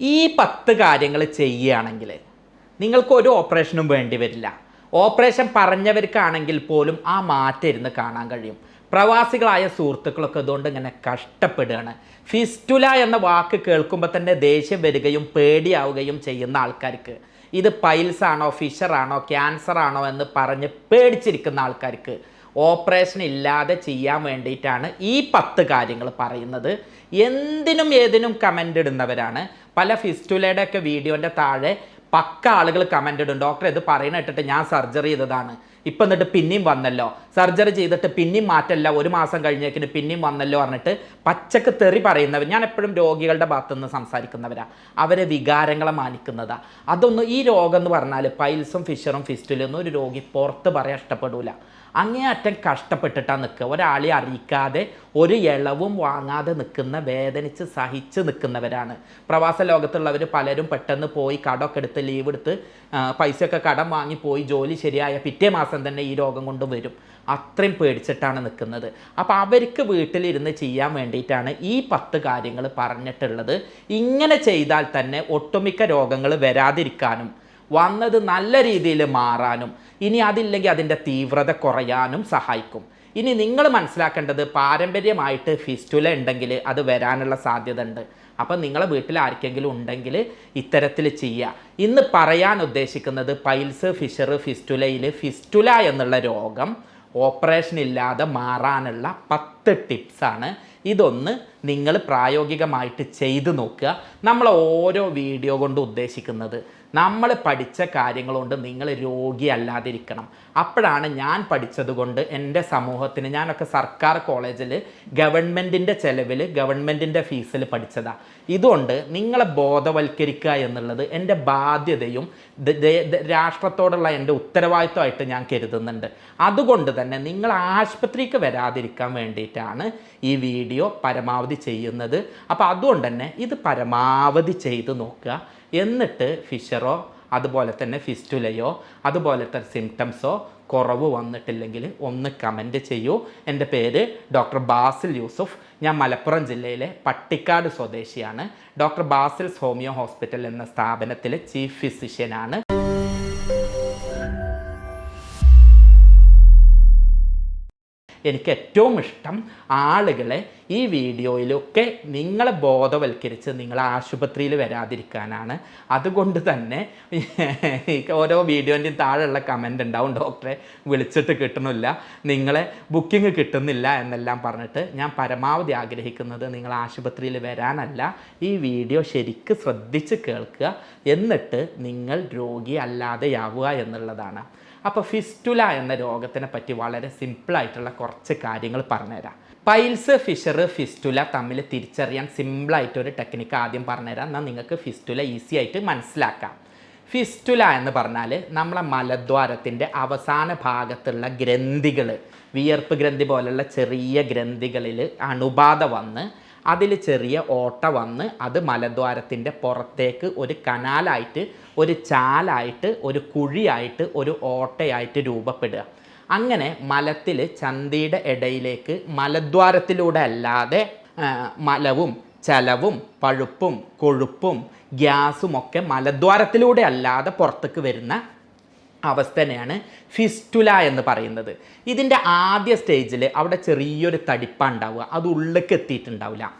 ഈ പത്ത് കാര്യങ്ങൾ ചെയ്യുകയാണെങ്കിൽ നിങ്ങൾക്ക് ഒരു ഓപ്പറേഷനും വേണ്ടി വരില്ല. ഓപ്പറേഷൻ പറഞ്ഞവർക്കാണെങ്കിൽ പോലും ആ മാറ്റം ഇരുന്ന് കാണാൻ കഴിയും. പ്രവാസികളായ സുഹൃത്തുക്കളൊക്കെ ഇതുകൊണ്ട് ഇങ്ങനെ കഷ്ടപ്പെടുകയാണ്. ഫിസ്റ്റുല എന്ന വാക്ക് കേൾക്കുമ്പോൾ തന്നെ ദേഷ്യം വരികയും പേടിയാവുകയും ചെയ്യുന്ന ആൾക്കാർക്ക്. ഇത് പൈൽസ് ആണോ ഫിഷറാണോ ക്യാൻസർ ആണോ എന്ന് പറഞ്ഞ് പേടിച്ചിരിക്കുന്ന ആൾക്കാർക്ക് ഓപ്പറേഷൻ ഇല്ലാതെ ചെയ്യാൻ വേണ്ടിയിട്ടാണ് ഈ പത്ത് കാര്യങ്ങൾ പറയുന്നത്. എന്തിനും ഏതിനും കമന്റ് ഇടുന്നവരാണ്. പല ഫിസ്റ്റുലയുടെ ഒക്കെ വീഡിയോന്റെ താഴെ പക്ക ആളുകൾ കമന്റ് ഇടും. ഡോക്ടർ ഇത് പറയുന്ന ഇട്ടിട്ട് ഞാൻ സർജറി ചെയ്തതാണ്. ഇപ്പം എന്നിട്ട് പിന്നെയും വന്നല്ലോ. സർജറി ചെയ്തിട്ട് പിന്നെയും മാറ്റല്ല. ഒരു മാസം കഴിഞ്ഞേക്കിന് പിന്നെയും വന്നല്ലോ പറഞ്ഞിട്ട് പച്ചക്ക് തെറി പറയുന്നവർ ഞാൻ എപ്പോഴും രോഗികളുടെ ഭാഗത്തു നിന്ന് സംസാരിക്കുന്നവരാ. അവരെ വികാരങ്ങളെ മാനിക്കുന്നതാ. അതൊന്നും ഈ രോഗം എന്ന് പറഞ്ഞാൽ പൈൽസും ഫിഷറും ഫിസ്റ്റിലും ഒന്നും ഒരു രോഗി പുറത്ത് പറയാൻ ഇഷ്ടപ്പെടൂല. അങ്ങേയറ്റം കഷ്ടപ്പെട്ടിട്ടാണ് നിൽക്കുക. ഒരാളെ അറിയിക്കാതെ ഒരു ഇളവും വാങ്ങാതെ നിൽക്കുന്ന വേദനിച്ച് സഹിച്ച് നിൽക്കുന്നവരാണ്. പ്രവാസ ലോകത്തുള്ളവർ പലരും പെട്ടെന്ന് പോയി കടമൊക്കെ എടുത്ത് ലീവ് എടുത്ത് പൈസയൊക്കെ കടം വാങ്ങി പോയി ജോലി ശരിയായ പിറ്റേ മാസം തന്നെ ഈ രോഗം കൊണ്ട് വരും. അത്രയും പേടിച്ചിട്ടാണ് നിൽക്കുന്നത്. അപ്പോൾ അവർക്ക് വീട്ടിലിരുന്ന് ചെയ്യാൻ വേണ്ടിയിട്ടാണ് ഈ പത്ത് കാര്യങ്ങൾ പറഞ്ഞിട്ടുള്ളത്. ഇങ്ങനെ ചെയ്താൽ തന്നെ ഒട്ടുമിക്ക രോഗങ്ങൾ വരാതിരിക്കാനും വന്നത് നല്ല രീതിയിൽ മാറാനും ഇനി അതില്ലെങ്കിൽ അതിന്റെ തീവ്രത കുറയാനും സഹായിക്കും. ഇനി നിങ്ങൾ മനസ്സിലാക്കേണ്ടത് പാരമ്പര്യമായിട്ട് ഫിസ്റ്റുല ഉണ്ടെങ്കിൽ അത് വരാനുള്ള സാധ്യത ഉണ്ട് അപ്പം നിങ്ങളെ വീട്ടിൽ ആർക്കെങ്കിലും ഉണ്ടെങ്കിൽ ഇത്തരത്തിൽ ചെയ്യുക. ഇന്ന് പറയാൻ ഉദ്ദേശിക്കുന്നത് പൈൽസ് ഫിഷർ ഫിസ്റ്റുലയിൽ ഫിസ്റ്റുല എന്നുള്ള രോഗം ഓപ്പറേഷൻ ഇല്ലാതെ മാറാനുള്ള പത്ത് ടിപ്സാണ്. ഇതൊന്ന് നിങ്ങൾ പ്രായോഗികമായിട്ട് ചെയ്തു നോക്കുക. നമ്മൾ ഓരോ വീഡിയോ കൊണ്ട് ഉദ്ദേശിക്കുന്നത് നമ്മൾ പഠിച്ച കാര്യങ്ങൾ കൊണ്ട് നിങ്ങൾ രോഗിയല്ലാതിരിക്കണം. അപ്പോഴാണ് ഞാൻ പഠിച്ചതുകൊണ്ട് എന്റെ സമൂഹത്തിന് ഞാനൊക്കെ സർക്കാർ കോളേജിൽ ഗവൺമെന്റിന്റെ ചിലവിൽ ഗവൺമെന്റിന്റെ ഫീസിൽ പഠിച്ചതാണ് ഇതുകൊണ്ട് നിങ്ങളെ ബോധവൽക്കരിക്കുക എന്നുള്ളത് എന്റെ ബാധ്യതയും രാഷ്ട്രത്തോടുള്ള എന്റെ ഉത്തരവാദിത്വമായിട്ട് ഞാൻ കരുതുന്നുണ്ട്. അതുകൊണ്ട് തന്നെ നിങ്ങൾ ആശുപത്രിക്ക് വരാതിരിക്കാൻ വേണ്ടിയിട്ടാണ് ഈ വീഡിയോ പരമാവധി ചെയ്യുന്നത്. അപ്പോൾ അതുകൊണ്ട് തന്നെ ഇത് പരമാവധി ചെയ്ത് നോക്കുക. എന്നിട്ട് ഫിഷറോ അതുപോലെ തന്നെ ഫിസ്റ്റുലയോ അതുപോലത്തെ സിംറ്റംസോ കുറവ് വന്നിട്ടില്ലെങ്കിൽ ഒന്ന് കമന്റ് ചെയ്യൂ. എന്റെ പേര് ഡോക്ടർ ബാസിൽ യൂസുഫ്. ഞാൻ മലപ്പുറം ജില്ലയിലെ പട്ടിക്കാട് സ്വദേശിയാണ്. ഡോക്ടർ ബാസിൽസ് ഹോമിയോ ഹോസ്പിറ്റൽ എന്ന സ്ഥാപനത്തിലെ ചീഫ് ഫിസിഷ്യനാണ്. എനിക്ക് ഏറ്റവും ഇഷ്ടം ആളുകളെ ഈ വീഡിയോയിലൊക്കെ നിങ്ങളെ ബോധവൽക്കരിച്ച് നിങ്ങൾ ആശുപത്രിയിൽ വരാതിരിക്കാനാണ്. അതുകൊണ്ട് തന്നെ ഓരോ വീഡിയോന്റെയും താഴെയുള്ള കമന്റ് ഉണ്ടാവും. ഡോക്ടറെ വിളിച്ചിട്ട് കിട്ടണില്ല നിങ്ങളെ ബുക്കിംഗ് കിട്ടുന്നില്ല എന്നെല്ലാം പറഞ്ഞിട്ട് ഞാൻ പരമാവധി ആഗ്രഹിക്കുന്നത് നിങ്ങൾ ആശുപത്രിയിൽ വരാനല്ല ഈ വീഡിയോ ശരിക്ക് ശ്രദ്ധിച്ച് കേൾക്കുക എന്നിട്ട് നിങ്ങൾ രോഗി അല്ലാതെയാവുക എന്നുള്ളതാണ്. അപ്പോൾ ഫിസ്റ്റുല എന്ന രോഗത്തിനെ പറ്റി വളരെ സിമ്പിളായിട്ടുള്ള കുറച്ച് കാര്യങ്ങൾ പറഞ്ഞുതരാം. പൈൽസ് ഫിഷർ ഫിസ്റ്റുല തമ്മിൽ തിരിച്ചറിയാൻ സിമ്പിളായിട്ടൊരു ടെക്നിക്ക് ആദ്യം പറഞ്ഞുതരാം. എന്നാൽ നിങ്ങൾക്ക് ഫിസ്റ്റുല ഈസി ആയിട്ട് മനസ്സിലാക്കാം. ഫിസ്റ്റുല എന്ന് പറഞ്ഞാൽ നമ്മളെ മലദ്വാരത്തിന്റെ അവസാന ഭാഗത്തുള്ള ഗ്രന്ഥികൾ വിയർപ്പ് ഗ്രന്ഥി പോലുള്ള ചെറിയ ഗ്രന്ഥികളിൽ അണുബാധ വന്ന് അതിൽ ചെറിയ ഓട്ട വന്ന് അത് മലദ്വാരത്തിന്റെ പുറത്തേക്ക് ഒരു കനാലായിട്ട് ഒരു ചാലായിട്ട് ഒരു കുഴിയായിട്ട് ഒരു ഓട്ടയായിട്ട് രൂപപ്പെടുക. അങ്ങനെ മലത്തിൽ ചന്തിയുടെ ഇടയിലേക്ക് മലദ്വാരത്തിലൂടെ അല്ലാതെ മലവും ചലവും പഴുപ്പും കൊഴുപ്പും ഗ്യാസും ഒക്കെ മലദ്വാരത്തിലൂടെ അല്ലാതെ പുറത്തേക്ക് വരുന്ന അവസ്ഥനെയാണ് ഫിസ്റ്റുല എന്ന് പറയുന്നത്. ഇതിന്റെ ആദ്യ സ്റ്റേജിൽ അവിടെ ചെറിയൊരു തടിപ്പ ഉണ്ടാവുക അത് ഉള്ളിലേക്ക് എത്തിയിട്ടുണ്ടാവില്ല.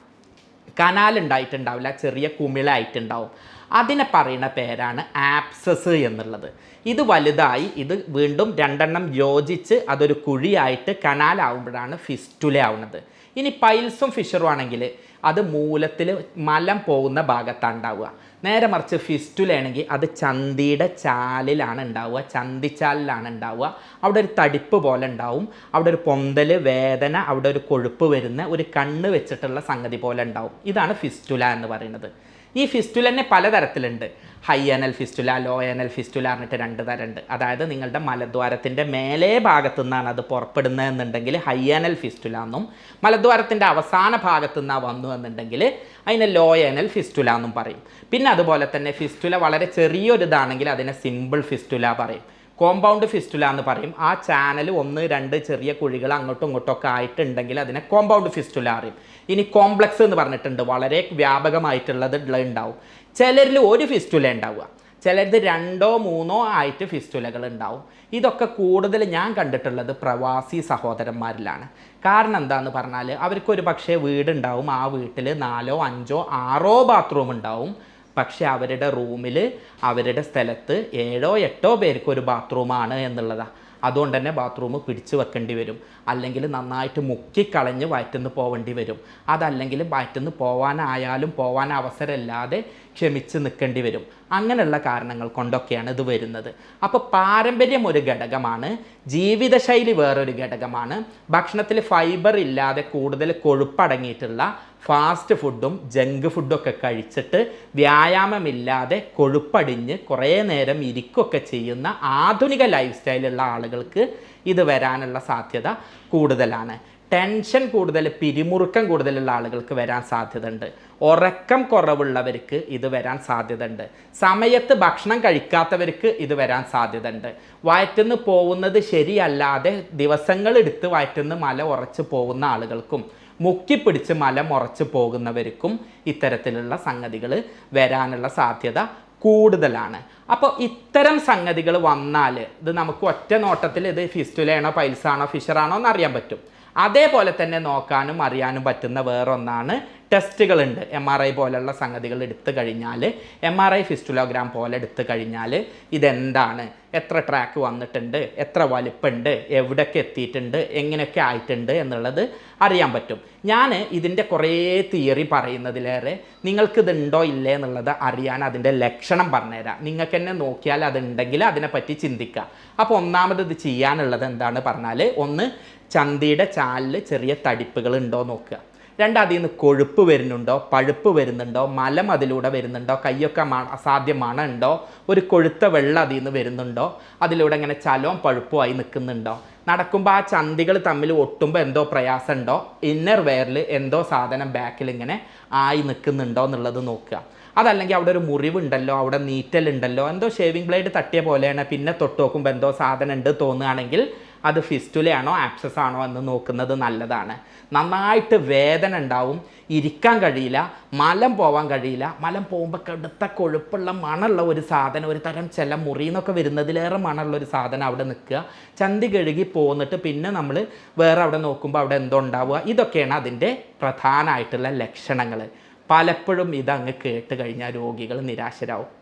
കനാൽ ഉണ്ടായിട്ടുണ്ടാവില്ല. ചെറിയ കുമിളായിട്ടുണ്ടാവും. അതിനെ പറയുന്ന പേരാണ് ആപ്സസ് എന്നുള്ളത്. ഇത് വലുതായി ഇത് വീണ്ടും രണ്ടെണ്ണം യോജിച്ച് അതൊരു കുഴിയായിട്ട് കനാലാവുമ്പോഴാണ് ഫിസ്റ്റുല ആവുന്നത്. ഇനി പൈൽസും ഫിഷറും ആണെങ്കിൽ അത് മൂലത്തിൽ മലം പോകുന്ന ഭാഗത്താണ് ഉണ്ടാവുക. നേരെ മറിച്ച് ഫിസ്റ്റുലാണെങ്കിൽ അത് ചന്തിയുടെ ചാലിലാണ് ഉണ്ടാവുക. ചന്തിച്ചാലിലാണ് ഉണ്ടാവുക. അവിടെ ഒരു തടിപ്പ് പോലെ ഉണ്ടാവും. അവിടെ ഒരു പൊന്തൽ വേദന അവിടെ ഒരു കൊഴുപ്പ് വരുന്ന ഒരു കണ്ണ് വെച്ചിട്ടുള്ള സംഗതി പോലെ ഉണ്ടാവും. ഇതാണ് ഫിസ്റ്റുല എന്ന് പറയുന്നത്. ഈ ഫിസ്റ്റുല തന്നെ പലതരത്തിലുണ്ട്. High anal fistula low anal fistula പറഞ്ഞിട്ട് രണ്ട് തരമുണ്ട്. അതായത് നിങ്ങളുടെ മലദ്വാരത്തിന്റെ മേലേ ഭാഗത്തു നിന്നാണ് അത് പുറപ്പെടുന്നത് എന്നുണ്ടെങ്കിൽ ഹൈ അനൽ ഫിസ്റ്റുല എന്നും മലദ്വാരത്തിന്റെ അവസാന ഭാഗത്തു നിന്നാണ് വന്നു എന്നുണ്ടെങ്കിൽ അതിനെ ലോ അനൽ ഫിസ്റ്റുല എന്നും പറയും. പിന്നെ അതുപോലെ തന്നെ ഫിസ്റ്റുല വളരെ ചെറിയൊരിതാണെങ്കിൽ അതിനെ സിമ്പിൾ ഫിസ്റ്റുല പറയും. കോമ്പൗണ്ട് ഫിസ്റ്റുല എന്ന് പറയും. ആ ചാനൽ ഒന്ന് രണ്ട് ചെറിയ കുഴികൾ അങ്ങോട്ടും ഇങ്ങോട്ടും ഒക്കെ ആയിട്ടുണ്ടെങ്കിൽ അതിനെ കോമ്പൗണ്ട് ഫിസ്റ്റുല അറിയും. ഇനി കോംപ്ലക്സ് എന്ന് പറഞ്ഞിട്ടുണ്ട്. വളരെ വ്യാപകമായിട്ടുള്ളത് ഉണ്ടാവും. ചിലരിൽ ഒരു ഫിസ്റ്റുല ഉണ്ടാവുക. ചിലരിത് രണ്ടോ മൂന്നോ ആയിട്ട് ഫിസ്റ്റുലകൾ ഉണ്ടാവും. ഇതൊക്കെ കൂടുതൽ ഞാൻ കണ്ടിട്ടുള്ളത് പ്രവാസി സഹോദരന്മാരിലാണ്. കാരണം എന്താന്ന് പറഞ്ഞാൽ അവർക്കൊരു പക്ഷേ വീടുണ്ടാവും. ആ വീട്ടിൽ നാലോ അഞ്ചോ ആറോ ബാത്റൂം ഉണ്ടാവും. പക്ഷെ അവരുടെ റൂമിൽ അവരുടെ സ്ഥലത്ത് ഏഴോ എട്ടോ പേർക്ക് ഒരു ബാത്റൂമാണ് എന്നുള്ളതാണ് അതുകൊണ്ട് തന്നെ ബാത്റൂം പിടിച്ചു വെക്കേണ്ടി വരും. അല്ലെങ്കിൽ നന്നായിട്ട് മുക്കിക്കളഞ്ഞ് വയറ്റുനിന്ന് പോവേണ്ടി വരും. അതല്ലെങ്കിൽ വയറ്റുനിന്ന് പോവാനായാലും പോവാൻ അവസരമില്ലാതെ ക്ഷമിച്ച് നിൽക്കേണ്ടി വരും. അങ്ങനെയുള്ള കാരണങ്ങൾ കൊണ്ടൊക്കെയാണ് ഇത് വരുന്നത്. അപ്പോൾ പാരമ്പര്യം ഒരു ഘടകമാണ് ജീവിതശൈലി വേറൊരു ഘടകമാണ്. ഭക്ഷണത്തിൽ ഫൈബർ ഇല്ലാതെ കൂടുതൽ കൊഴുപ്പടങ്ങിയിട്ടുള്ള ഫാസ്റ്റ് ഫുഡും ജങ്ക് ഫുഡും ഒക്കെ കഴിച്ചിട്ട് വ്യായാമമില്ലാതെ കൊഴുപ്പടിഞ്ഞ് കുറേ നേരം ഇരിക്കുകയൊക്കെ ചെയ്യുന്ന ആധുനിക ലൈഫ് സ്റ്റൈലുള്ള ആളുകൾക്ക് ഇത് വരാനുള്ള സാധ്യത കൂടുതലാണ്. ടെൻഷൻ കൂടുതൽ പിരിമുറുക്കം കൂടുതലുള്ള ആളുകൾക്ക് വരാൻ സാധ്യതയുണ്ട്. ഉറക്കം കുറവുള്ളവർക്ക് ഇത് വരാൻ സാധ്യതയുണ്ട്. സമയത്ത് ഭക്ഷണം കഴിക്കാത്തവർക്ക് ഇത് വരാൻ സാധ്യതയുണ്ട്. വയറ്റുനിന്ന് പോകുന്നത് ശരിയല്ലാതെ ദിവസങ്ങളെടുത്ത് വയറ്റുനിന്ന് വയറ്റുന്ന് മല ഉറച്ച് പോകുന്ന ആളുകൾക്കും മുക്കിപ്പിടിച്ച് മല മുറച്ച് പോകുന്നവർക്കും ഇത്തരത്തിലുള്ള സംഗതികൾ വരാനുള്ള സാധ്യത കൂടുതലാണ്. അപ്പോൾ ഇത്തരം സംഗതികൾ വന്നാൽ ഇത് നമുക്ക് ഒറ്റ നോട്ടത്തിൽ ഇത് ഫിസ്റ്റുലയാണോ പൈൽസാണോ ഫിഷറാണോ എന്ന് അറിയാൻ പറ്റും. അതേപോലെ തന്നെ നോക്കാനും അറിയാനും പറ്റുന്ന വേറൊന്നാണ് ടെസ്റ്റുകളുണ്ട്. എം ആർ ഐ പോലെയുള്ള സംഗതികൾ എടുത്തു കഴിഞ്ഞാൽ എം ആർ ഐ ഫിസ്റ്റുലോഗ്രാം പോലെ എടുത്തു കഴിഞ്ഞാൽ ഇതെന്താണ്? എത്ര ട്രാക്ക് വന്നിട്ടുണ്ട്? എത്ര വലിപ്പമുണ്ട് എവിടെയൊക്കെ എത്തിയിട്ടുണ്ട്? എങ്ങനെയൊക്കെ ആയിട്ടുണ്ട് എന്നുള്ളത് അറിയാൻ പറ്റും. ഞാൻ ഇതിന്റെ കുറേ തിയറി പറയുന്നതിലേറെ നിങ്ങൾക്ക് ഉണ്ടോ ഇല്ലേ എന്നുള്ളത് അറിയാൻ അതിന്റെ ലക്ഷണം പറഞ്ഞുതരാം. നിങ്ങൾക്ക് തന്നെ നോക്കിയാൽ അതുണ്ടെങ്കിൽ അതിനെപ്പറ്റി ചിന്തിക്കുക. അപ്പോൾ ഒന്നാമത് ഇത് ചെയ്യാനുള്ളത് എന്താണ് പറഞ്ഞാൽ ഒന്ന് ചന്തിയുടെ ചാലിൽ ചെറിയ തടിപ്പുകൾ ഉണ്ടോ നോക്കുക. രണ്ട് അതിൽ നിന്ന് കൊഴുപ്പ് വരുന്നുണ്ടോ? പഴുപ്പ് വരുന്നുണ്ടോ? മലം അതിലൂടെ വരുന്നുണ്ടോ? കയ്യൊക്കെ അസാധ്യമാണ് അസാധ്യ ഉണ്ടോ? ഒരു കൊഴുത്ത വെള്ളം അതിൽ നിന്ന് വരുന്നുണ്ടോ? അതിലൂടെ ഇങ്ങനെ ചലവും പഴുപ്പുമായി നിൽക്കുന്നുണ്ടോ? നടക്കുമ്പോൾ ആ ചന്തികൾ തമ്മിൽ ഒട്ടുമ്പോൾ എന്തോ പ്രയാസമുണ്ടോ? ഇന്നർ വെയറിൽ എന്തോ സാധനം ബാക്കിൽ ഇങ്ങനെ ആയി നിൽക്കുന്നുണ്ടോ എന്നുള്ളത് നോക്കുക. അതല്ലെങ്കിൽ അവിടെ ഒരു മുറിവുണ്ടല്ലോ അവിടെ നീറ്റലുണ്ടല്ലോ എന്തോ ഷേവിംഗ് ബ്ലേഡ് തട്ടിയ പോലെയാണ്. പിന്നെ തൊട്ട് നോക്കുമ്പോൾ എന്തോ സാധനം ഉണ്ട് തോന്നുകയാണെങ്കിൽ അത് ഫിസ്റ്റുലയാണോ ആക്സസ് ആണോ എന്ന് നോക്കുന്നത് നല്ലതാണ്. നന്നായിട്ട് വേദന ഉണ്ടാവും ഇരിക്കാൻ കഴിയില്ല മലം പോവാൻ കഴിയില്ല മലം പോകുമ്പോൾ കടുത്ത കൊഴുപ്പുള്ള മണമുള്ള ഒരു സാധനം ഒരു തരം ചില മുറിന്നൊക്കെ വരുന്നതിലേറെ മണമുള്ള ഒരു സാധനം അവിടെ നിൽക്കുക. ചന്തി കഴുകി പോന്നിട്ട് പിന്നെ നമ്മൾ വേറെ അവിടെ നോക്കുമ്പോൾ അവിടെ എന്തോ ഉണ്ടാവുക. ഇതൊക്കെയാണ് അതിന്റെ പ്രധാനമായിട്ടുള്ള ലക്ഷണങ്ങൾ. പലപ്പോഴും ഇതങ്ങ് കേട്ട് കഴിഞ്ഞാൽ രോഗികൾ നിരാശരാവും.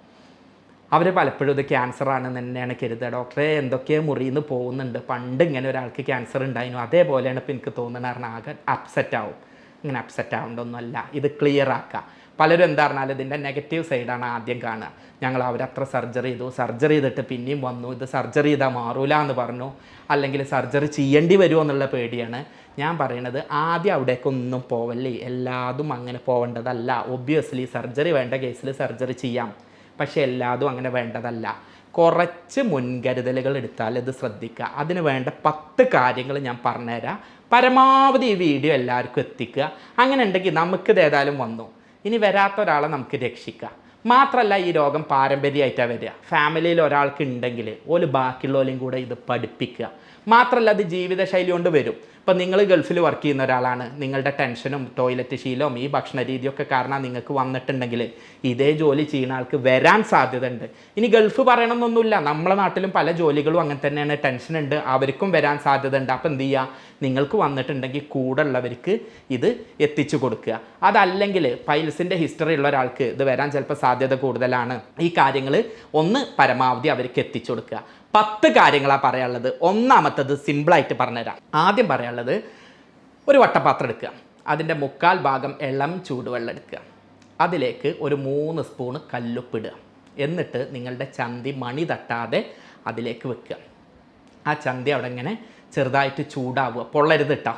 അവർ പലപ്പോഴും ഇത് ക്യാൻസർ ആണെന്ന് തന്നെയാണ് കരുതുക. ഡോക്ടറെ എന്തൊക്കെയോ മുറിയിൽ പോകുന്നുണ്ട്? പണ്ട് ഇങ്ങനെ ഒരാൾക്ക് ക്യാൻസർ ഉണ്ടായിരുന്നു. അതേപോലെയാണ് ഇപ്പം എനിക്ക് തോന്നുന്നത് കാരണം ആകെ അപ്സെറ്റ് ആവും. ഇങ്ങനെ അപ്സെറ്റ് ആവേണ്ടൊന്നുമല്ല. ഇത് ക്ലിയർ ആക്കുക. പലരും എന്താ പറഞ്ഞാൽ ഇതിന്റെ നെഗറ്റീവ് സൈഡാണ് ആദ്യം കാണുക. ഞങ്ങൾ അവരത്ര സർജറി ചെയ്തു. സർജറി ചെയ്തിട്ട് പിന്നെയും വന്നു. ഇത് സർജറി ചെയ്താൽ മാറൂല എന്ന് പറഞ്ഞു. അല്ലെങ്കിൽ സർജറി ചെയ്യേണ്ടി വരുമോ എന്നുള്ള പേടിയാണ്. ഞാൻ പറയണത് ആദ്യം അവിടേക്കൊന്നും പോവല്ലേ? എല്ലാതും അങ്ങനെ പോവേണ്ടതല്ല. ഒബ്വിയസ്ലി സർജറി വേണ്ട കേസിൽ സർജറി ചെയ്യാം. പക്ഷേ എല്ലാതും അങ്ങനെ വേണ്ടതല്ല. കുറച്ച് മുൻകരുതലുകൾ എടുത്താൽ ഇത് ശ്രദ്ധിക്കുക. അതിന് വേണ്ട പത്ത് കാര്യങ്ങൾ ഞാൻ പറഞ്ഞുതരാം. പരമാവധി ഈ വീഡിയോ എല്ലാവർക്കും എത്തിക്കുക. അങ്ങനെ ഉണ്ടെങ്കിൽ നമുക്കിത് ഏതായാലും വന്നു. ഇനി വരാത്ത ഒരാളെ നമുക്ക് രക്ഷിക്കാം. മാത്രമല്ല ഈ രോഗം പാരമ്പര്യമായിട്ടാണ് വരിക. ഫാമിലിയിൽ ഒരാൾക്ക് ഉണ്ടെങ്കിൽ ഓൽ ബാക്കിയുള്ളവരെയും കൂടെ ഇത് പഠിപ്പിക്കുക. മാത്രമല്ല അത് ജീവിതശൈലി കൊണ്ട് വരും. ഇപ്പം നിങ്ങൾ ഗൾഫിൽ വർക്ക് ചെയ്യുന്ന ഒരാളാണ്. നിങ്ങളുടെ ടെൻഷനും ടോയ്ലറ്റ് ശീലവും ഈ ഭക്ഷണ രീതിയൊക്കെ കാരണം നിങ്ങൾക്ക് വന്നിട്ടുണ്ടെങ്കിൽ ഇതേ ജോലി ചെയ്യുന്ന ആൾക്ക് വരാൻ സാധ്യതയുണ്ട്. ഇനി ഗൾഫ് പറയണമെന്നൊന്നുമില്ല നമ്മളെ നാട്ടിലും പല ജോലികളും അങ്ങനെ തന്നെയാണ്. ടെൻഷൻ ഉണ്ട്. അവർക്കും വരാൻ സാധ്യതയുണ്ട്. അപ്പം എന്ത് ചെയ്യുക നിങ്ങൾക്ക് വന്നിട്ടുണ്ടെങ്കിൽ കൂടെ ഉള്ളവർക്ക് ഇത് എത്തിച്ചു കൊടുക്കുക. അതല്ലെങ്കിൽ പൈൽസിന്റെ ഹിസ്റ്ററി ഉള്ള ഒരാൾക്ക് ഇത് വരാൻ ചിലപ്പോൾ സാധ്യത കൂടുതലാണ്. ഈ കാര്യങ്ങൾ ഒന്ന് പരമാവധി അവർക്ക് എത്തിച്ചു കൊടുക്കുക. പത്ത് കാര്യങ്ങളാണ് പറയാനുള്ളത്. ഒന്നാമത്തത് സിമ്പിളായിട്ട് പറഞ്ഞുതരാം. ആദ്യം പറയാനുള്ളത് ഒരു വട്ടപാത്രം എടുക്കുക. അതിന്റെ മുക്കാൽ ഭാഗം ഇളം ചൂടുവെള്ളം എടുക്കുക. അതിലേക്ക് ഒരു മൂന്ന് സ്പൂണ് കല്ലുപ്പിടുക. എന്നിട്ട് നിങ്ങളുടെ ചന്തി മണി തട്ടാതെ അതിലേക്ക് വെക്കുക. ആ ചന്തി അവിടെ ഇങ്ങനെ ചെറുതായിട്ട് ചൂടാവുക. പൊള്ളരുത് ഇട്ടാ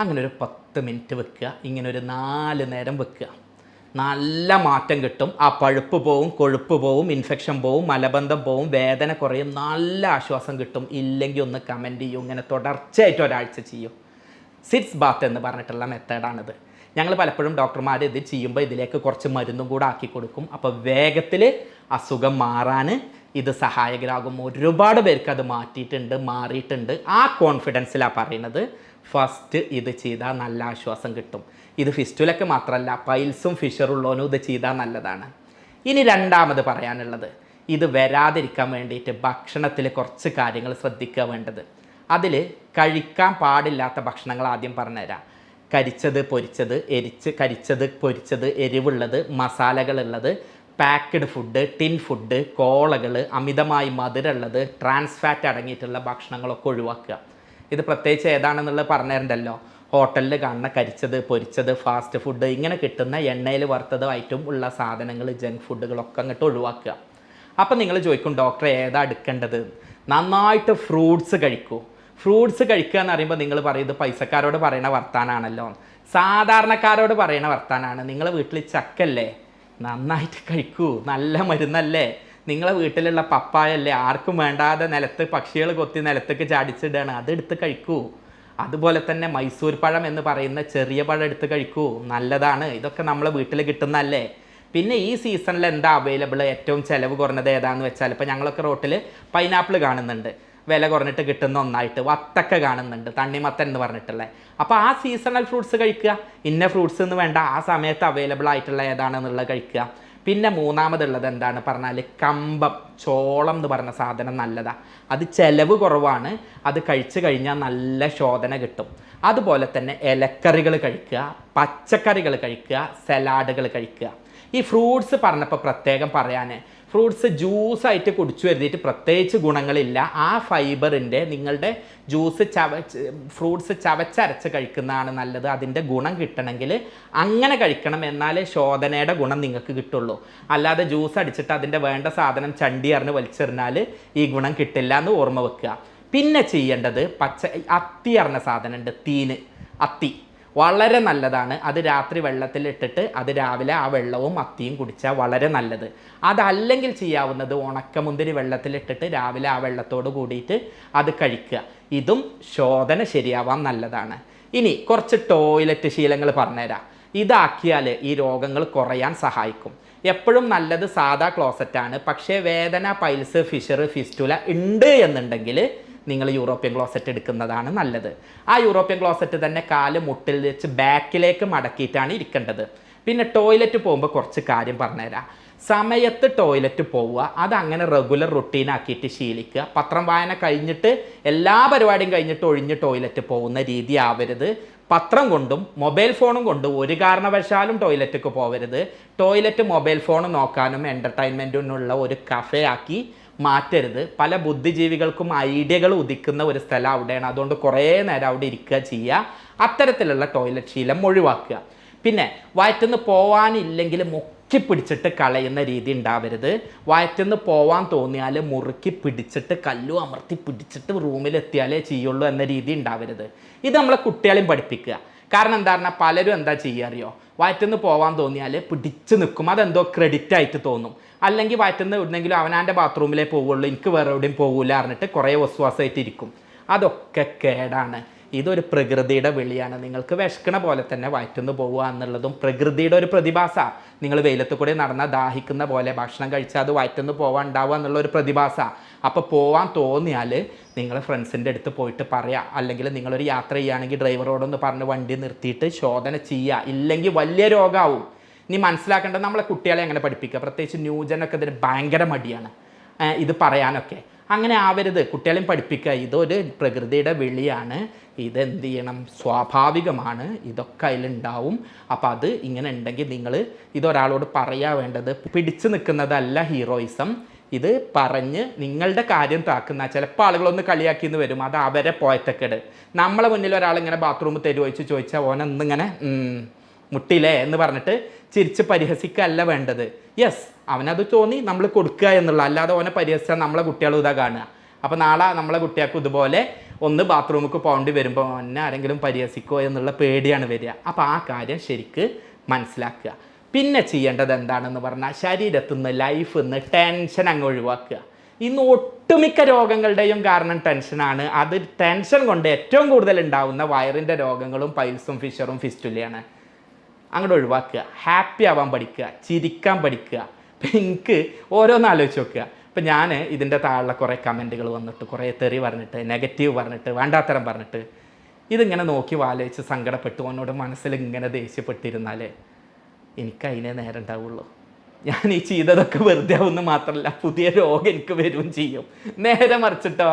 അങ്ങനെ ഒരു പത്ത് മിനിറ്റ് വെക്കുക. ഇങ്ങനെ ഒരു നാല് നേരം വെക്കുക. നല്ല മാറ്റം കിട്ടും. ആ പഴുപ്പ് പോവും കൊഴുപ്പ് പോവും ഇൻഫെക്ഷൻ പോവും മലബന്ധം പോവും വേദന കുറയും നല്ല ആശ്വാസം കിട്ടും. ഇല്ലെങ്കിൽ ഒന്ന് കമന്റ് ചെയ്യും. ഇങ്ങനെ തുടർച്ചയായിട്ട് ഒരാഴ്ച ചെയ്യും. സിറ്റ്സ് ബാത്ത് എന്ന് പറഞ്ഞിട്ടുള്ള മെത്തേഡാണിത് ഞങ്ങൾ പലപ്പോഴും ഡോക്ടർമാർ ഇത് ചെയ്യുമ്പോൾ ഇതിലേക്ക് കുറച്ച് മരുന്നും കൂടെ ആക്കി കൊടുക്കും. അപ്പോൾ വേഗത്തിൽ അസുഖം മാറാൻ ഇത് സഹായകരാകും. ഒരുപാട് പേർക്ക് അത് മാറ്റിയിട്ടുണ്ട് മാറിയിട്ടുണ്ട്. ആ കോൺഫിഡൻസിലാണ് പറയുന്നത്. ഫസ്റ്റ് ഇത് ചെയ്താൽ നല്ല ആശ്വാസം കിട്ടും. ഇത് ഫിസ്റ്റുലൊക്കെ മാത്രമല്ല പൈൽസും ഫിഷറുള്ളവനും ഇത് ചെയ്താൽ നല്ലതാണ്. ഇനി രണ്ടാമത് പറയാനുള്ളത്. ഇത് വരാതിരിക്കാൻ വേണ്ടിയിട്ട് ഭക്ഷണത്തിൽ കുറച്ച് കാര്യങ്ങൾ ശ്രദ്ധിക്കുക വേണ്ടത്. അതിൽ കഴിക്കാൻ പാടില്ലാത്ത ഭക്ഷണങ്ങൾ ആദ്യം പറഞ്ഞുതരാം. കരിച്ചത് പൊരിച്ചത് എരിച്ച് കരിച്ചത് പൊരിച്ചത് എരിവുള്ളത് മസാലകളുള്ളത് പാക്ക്ഡ് ഫുഡ് ടിൻ ഫുഡ് കോളകൾ അമിതമായി മധുരമുള്ളത് ട്രാൻസ് ഫാറ്റ് അടങ്ങിയിട്ടുള്ള ഭക്ഷണങ്ങളൊക്കെ ഒഴിവാക്കുക. ഇത് പ്രത്യേകിച്ച് ഏതാണെന്നുള്ളത് പറഞ്ഞിട്ടുണ്ടല്ലോ ഹോട്ടലിൽ കാണുന്ന കരിച്ചത് പൊരിച്ചത് ഫാസ്റ്റ് ഫുഡ് ഇങ്ങനെ കിട്ടുന്ന എണ്ണയിൽ വറുത്തതുമായിട്ടും ഉള്ള സാധനങ്ങൾ ജങ്ക് ഫുഡുകളൊക്കെ അങ്ങോട്ട് ഒഴിവാക്കുക. അപ്പം നിങ്ങൾ ചോദിക്കും ഡോക്ടറെ ഏതാ എടുക്കേണ്ടത്? നന്നായിട്ട് ഫ്രൂട്ട്സ് കഴിക്കൂ. ഫ്രൂട്ട്സ് കഴിക്കുക എന്ന് പറയുമ്പോൾ നിങ്ങൾ പറയും ഇത് പൈസക്കാരോട് പറയുന്ന വർത്താനാണല്ലോ. സാധാരണക്കാരോട് പറയുന്ന വർത്താനാണ്. നിങ്ങൾ വീട്ടിൽ ചക്കല്ലേ നന്നായിട്ട് കഴിക്കൂ. നല്ല മരുന്നല്ലേ? നിങ്ങളെ വീട്ടിലുള്ള പപ്പായല്ലേ? ആർക്കും വേണ്ടാതെ നിലത്ത് പക്ഷികൾ കൊത്തി നിലത്തേക്ക് ചാടിച്ചിടുകയാണ് അതെടുത്ത് കഴിക്കൂ. അതുപോലെ തന്നെ മൈസൂർ പഴം എന്ന് പറയുന്ന ചെറിയ പഴം എടുത്ത് കഴിക്കൂ. നല്ലതാണ്. ഇതൊക്കെ നമ്മളെ വീട്ടിൽ കിട്ടുന്നതല്ലേ? പിന്നെ ഈ സീസണിൽ എന്താ അവൈലബിൾ ഏറ്റവും ചിലവ് കുറഞ്ഞത് ഏതാണെന്ന് വെച്ചാൽ ഇപ്പോൾ ഞങ്ങളൊക്കെ റോട്ടിൽ പൈനാപ്പിൾ കാണുന്നുണ്ട്. വില കുറഞ്ഞിട്ട് കിട്ടുന്ന ഒന്നായിട്ട് വത്തക്ക കാണുന്നുണ്ട് തണ്ണിമത്തൻ എന്ന് പറഞ്ഞിട്ടുള്ളത് അപ്പോൾ ആ സീസണൽ ഫ്രൂട്ട്സ് കഴിക്കുക. ഇന്ന ഫ്രൂട്ട്സ് എന്ന് വേണ്ട ആ സമയത്ത് അവൈലബിൾ ആയിട്ടുള്ള ഏതാണെന്നുള്ളത് കഴിക്കുക. പിന്നെ മൂന്നാമതുള്ളത് എന്താണ് പറഞ്ഞാൽ കമ്പം ചോളം എന്ന് പറഞ്ഞ സാധനം നല്ലതാണ് അത് ചിലവ് കുറവാണ് അത് കഴിച്ചു കഴിഞ്ഞാൽ നല്ല ശോധന കിട്ടും. അതുപോലെ തന്നെ ഇലക്കറികൾ കഴിക്കുക പച്ചക്കറികൾ കഴിക്കുക സലാഡുകൾ കഴിക്കുക. ഈ ഫ്രൂട്ട്സ് പറഞ്ഞപ്പോൾ പ്രത്യേകം പറയാൻ ഫ്രൂട്ട്സ് ജ്യൂസായിട്ട് കുടിച്ചു വരുത്തിയിട്ട് പ്രത്യേകിച്ച് ഗുണങ്ങളില്ല. ആ ഫൈബറിന്റെ നിങ്ങളുടെ ജ്യൂസ് ചവ ഫ്രൂട്ട്സ് ചവച്ചരച്ച് കഴിക്കുന്നതാണ് നല്ലത്. അതിന്റെ ഗുണം കിട്ടണമെങ്കിൽ അങ്ങനെ കഴിക്കണം എന്നാലേ ശോധനയുടെ ഗുണം നിങ്ങൾക്ക് കിട്ടുള്ളൂ. അല്ലാതെ ജ്യൂസ് അടിച്ചിട്ട് അതിന്റെ വേണ്ട സാധനം ചണ്ടി അറിഞ്ഞ് വലിച്ചെറിഞ്ഞാൽ ഈ ഗുണം കിട്ടില്ല എന്ന് ഓർമ്മ വെക്കുക. പിന്നെ ചെയ്യേണ്ടത് പച്ച അത്തി അറിഞ്ഞ സാധനമുണ്ട്. തീന്. അത്തി. വളരെ നല്ലതാണ്. അത് രാത്രി വെള്ളത്തിലിട്ടിട്ട് അത് രാവിലെ ആ വെള്ളവും മത്തിയും കുടിച്ചാൽ വളരെ നല്ലത്. അതല്ലെങ്കിൽ ചെയ്യാവുന്നത് ഉണക്കമുന്തിരി വെള്ളത്തിലിട്ടിട്ട് രാവിലെ ആ വെള്ളത്തോട് കൂടിയിട്ട് അത് കഴിക്കുക. ഇതും ശോധന ശരിയാവാൻ നല്ലതാണ്. ഇനി കുറച്ച് ടോയ്ലറ്റ് ശീലങ്ങൾ പറഞ്ഞുതരാം. ഇതാക്കിയാൽ ഈ രോഗങ്ങൾ കുറയാൻ സഹായിക്കും. എപ്പോഴും നല്ലത് സാധാ ക്ലോസറ്റാണ്. പക്ഷേ വേദന പൈൽസ് ഫിഷർ ഫിസ്റ്റുല ഉണ്ട് എന്നുണ്ടെങ്കിൽ നിങ്ങൾ യൂറോപ്യൻ ക്ലോസറ്റ് എടുക്കുന്നതാണ് നല്ലത്. ആ യൂറോപ്യൻ ക്ലോസറ്റ് തന്നെ കാൽ മുട്ടിൽ വെച്ച് ബാക്കിലേക്ക് മടക്കിയിട്ടാണ് ഇരിക്കേണ്ടത്. പിന്നെ ടോയ്ലറ്റ് പോകുമ്പോൾ കുറച്ച് കാര്യം പറഞ്ഞുതരാം. സമയത്ത് ടോയ്ലറ്റ് പോവുക അതങ്ങനെ റെഗുലർ റുട്ടീനാക്കിയിട്ട് ശീലിക്കുക. പത്രം വായന കഴിഞ്ഞിട്ട് എല്ലാ പരിപാടിയും കഴിഞ്ഞിട്ട് ഒഴിഞ്ഞ് ടോയ്ലറ്റ് പോകുന്ന രീതി ആവരുത്. പത്രം കൊണ്ടും മൊബൈൽ ഫോണും കൊണ്ടും ഒരു കാരണവശാലും ടോയ്ലറ്റിക്ക് പോകരുത് ടോയ്ലറ്റ് മൊബൈൽ ഫോൺ നോക്കാനും എന്റർടൈൻമെന്റിനുള്ള ഒരു കഫേ ആക്കി മാറ്റരുത്. പല ബുദ്ധിജീവികൾക്കും ഐഡിയകൾ ഉദിക്കുന്ന ഒരു സ്ഥലം അവിടെയാണ്. അതുകൊണ്ട് കുറേ നേരം അവിടെ ഇരിക്കുക ചെയ്യുക. അത്തരത്തിലുള്ള ടോയ്ലറ്റ് ശീലം ഒഴിവാക്കുക. പിന്നെ വയറ്റുനിന്ന് പോവാനില്ലെങ്കിൽ മുക്കി പിടിച്ചിട്ട് കളയുന്ന രീതി ഉണ്ടാവരുത്. വയറ്റുനിന്ന് പോവാൻ തോന്നിയാൽ മുറുക്കി പിടിച്ചിട്ട് കല്ലു അമർത്തി പിടിച്ചിട്ട് റൂമിലെത്തിയാലേ ചെയ്യുള്ളൂ എന്ന രീതി ഉണ്ടാവരുത്. ഇത് നമ്മളെ കുട്ടികളെയും പഠിപ്പിക്കുക. കാരണം എന്താ പറഞ്ഞാൽ പലരും എന്താ ചെയ്യുക അറിയോ? വയറ്റുനിന്ന് പോവാൻ തോന്നിയാൽ പിടിച്ച് നിൽക്കും. അതെന്തോ ക്രെഡിറ്റ് ആയിട്ട് തോന്നും. അല്ലെങ്കിൽ വയറ്റുന്ന എവിടെന്നെങ്കിലും അവനാന്റെ ബാത്റൂമിലേ പോവുള്ളൂ എനിക്ക് വേറെ എവിടെയും പോകില്ല പറഞ്ഞിട്ട് കുറേ വസ്വാസമായിട്ട് ഇരിക്കും അതൊക്കെ കേടാണ്. ഇതൊരു പ്രകൃതിയുടെ വിളിയാണ്. നിങ്ങൾക്ക് വിശക്കണ പോലെ തന്നെ വയറ്റുന്നു പോവുക എന്നുള്ളതും പ്രകൃതിയുടെ ഒരു പ്രതിഭാസ. നിങ്ങൾ വെയിലത്ത് കൂടി നടന്നാൽ ദാഹിക്കുന്ന പോലെ ഭക്ഷണം കഴിച്ചാൽ അത് വയറ്റുന്നു പോകാൻ ഉണ്ടാവുക എന്നുള്ള ഒരു പ്രതിഭാസ. അപ്പോൾ പോവാൻ തോന്നിയാൽ നിങ്ങൾ ഫ്രണ്ട്സിന്റെ അടുത്ത് പോയിട്ട് പറയാം. അല്ലെങ്കിൽ നിങ്ങളൊരു യാത്ര ചെയ്യുകയാണെങ്കിൽ ഡ്രൈവറോടൊന്ന് പറഞ്ഞ് വണ്ടി നിർത്തിയിട്ട് ശോധന ചെയ്യുക. ഇല്ലെങ്കിൽ വലിയ രോഗമാവും ഇനി മനസ്സിലാക്കേണ്ടത് നമ്മളെ കുട്ടികളെ എങ്ങനെ പഠിപ്പിക്കുക? പ്രത്യേകിച്ച് ന്യൂജനൊക്കെ ഇതിന് ഭയങ്കര മടിയാണ്. ഇത് പറയാനൊക്കെ. അങ്ങനെ ആവരുത്. കുട്ടികളെയും പഠിപ്പിക്കുക. ഇതൊരു പ്രകൃതിയുടെ വിളിയാണ്. ഇതെന്ത് ചെയ്യണം? സ്വാഭാവികമാണ്. ഇതൊക്കെ അതിലുണ്ടാവും. അപ്പോൾ അത് ഇങ്ങനെ ഉണ്ടെങ്കിൽ നിങ്ങൾ ഇതൊരാളോട് പറയാ വേണ്ടത്. പിടിച്ചു നിൽക്കുന്നതല്ല ഹീറോയിസം. ഇത് പറഞ്ഞ് നിങ്ങളുടെ കാര്യം താക്കുന്ന ചിലപ്പോൾ ആളുകളൊന്ന് കളിയാക്കിന്ന് വരും. അത് അവരെ പോയത്തക്കെട്. നമ്മളെ മുന്നിൽ ഒരാളിങ്ങനെ ബാത്റൂമിൽ തരുമോ വെച്ച് ചോദിച്ചാൽ ഓനെന്നിങ്ങനെ ഉം, മുട്ടിയില്ലേ എന്ന് പറഞ്ഞിട്ട് ചിരിച്ച് പരിഹസിക്കല്ല വേണ്ടത്. യെസ് അവനത് തോന്നി നമ്മൾ കൊടുക്കുക എന്നുള്ള അല്ലാതെ ഓനെ പരിഹസിച്ചാൽ നമ്മളെ കുട്ടികളും ഇതാ കാണുക. അപ്പോൾ നാളെ നമ്മളെ കുട്ടികൾക്ക് ഇതുപോലെ ഒന്ന് ബാത്റൂമിൽ പോകേണ്ടി വരുമ്പോൾ എന്നെ ആരെങ്കിലും പരിഹസിക്കോ എന്നുള്ള പേടിയാണ് വരിക. അപ്പോൾ ആ കാര്യം ശരിക്ക് മനസ്സിലാക്കുക. പിന്നെ ചെയ്യേണ്ടത് എന്താണെന്ന് പറഞ്ഞാൽ ശരീരത്തു നിന്ന് ലൈഫിൽ നിന്ന് ടെൻഷൻ അങ്ങ് ഒഴിവാക്കുക. ഇന്ന് ഒട്ടുമിക്ക രോഗങ്ങളുടെയും കാരണം ടെൻഷനാണ് അത് ടെൻഷൻ കൊണ്ട് ഏറ്റവും കൂടുതൽ ഉണ്ടാവുന്ന വയറിന്റെ രോഗങ്ങളും പൈൽസും ഫിഷറും ഫിസ്റ്റുലയാണ് അങ്ങോട്ട് ഒഴിവാക്കുക. ഹാപ്പി ആവാൻ പഠിക്കുക. ചിരിക്കാൻ പഠിക്കുക. അപ്പം എനിക്ക് ഓരോന്ന് ആലോചിച്ച് നോക്കുക. ഇപ്പം ഞാൻ ഇതിന്റെ താഴെ കുറേ കമന്റുകൾ വന്നിട്ട് കുറേ തെറി പറഞ്ഞിട്ട് നെഗറ്റീവ് പറഞ്ഞിട്ട് വേണ്ടാത്തരം പറഞ്ഞിട്ട് ഇതിങ്ങനെ നോക്കി വാലോചിച്ച് സങ്കടപ്പെട്ടു. അവനോട് മനസ്സിൽ ഇങ്ങനെ ദേഷ്യപ്പെട്ടിരുന്നാൽ എനിക്ക് അതിനെ നേരം ഉണ്ടാവുള്ളൂ ഞാൻ ഈ ചെയ്തതൊക്കെ വെറുതെ ആവുമെന്ന് മാത്രമല്ല പുതിയ രോഗം എനിക്ക് വരും ചെയ്യും. നേരെ മറിച്ചിട്ടോ